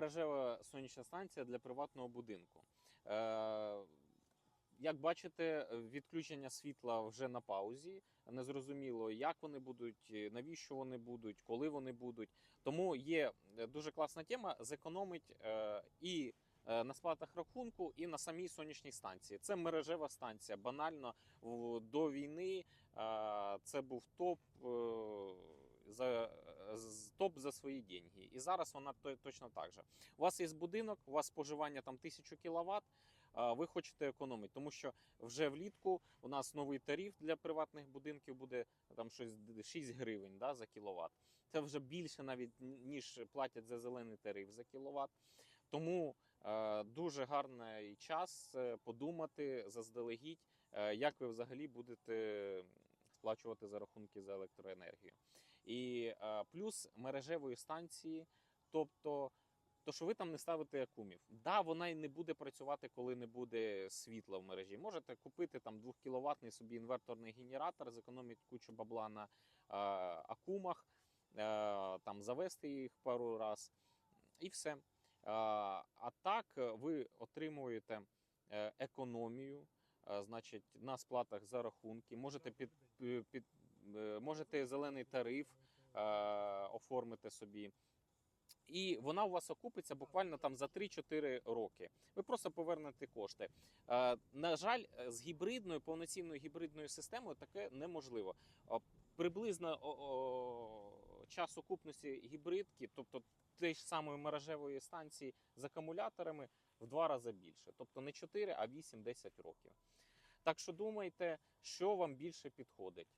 мережева сонячна станція для приватного будинку. Е, Як бачите, відключення світла вже на паузі. Незрозуміло, як вони будуть, навіщо вони будуть, коли вони будуть. Тому є е, дуже класна тема зекономить е, і е, на сплатах рахунку, і на самій сонячній станції. Це мережева станція. Банально до війни е, це був топ. Топ за свої деньги, і зараз вона точно так же. У вас є будинок, у вас споживання там 1000 кВт, ви хочете економити, тому що вже влітку у нас новий тариф для приватних будинків буде там щось 6 гривень да, за кіловат. Це вже більше навіть ніж платять за зелений тариф за кіловат. Тому е, дуже гарний час е, подумати заздалегідь, е, як ви взагалі будете сплачувати за рахунки за електроенергію. І е, плюс мережевої станції, тобто. То, що ви там не ставите акумів. Да, вона і не буде працювати, коли не буде світла в мережі. Можете купити там 2 кВт собі інверторний генератор, зекономити кучу бабла на е, акумах, е, там завести їх пару раз, і все. А так ви отримуєте економію, значить, на сплатах за рахунки. Можете під, під можете зелений тариф е, оформити собі. І вона у вас окупиться буквально там за 3-4 роки. Ви просто повернете кошти. Е, на жаль, е, з гібридною, повноцінною гібридною системою таке неможливо. Е, приблизно о, о, час окупності гібридки, тобто тієї ж самої мережевої станції з акумуляторами, в два рази більше. Тобто не 4, а 8-10 років. Так що думайте, що вам більше підходить.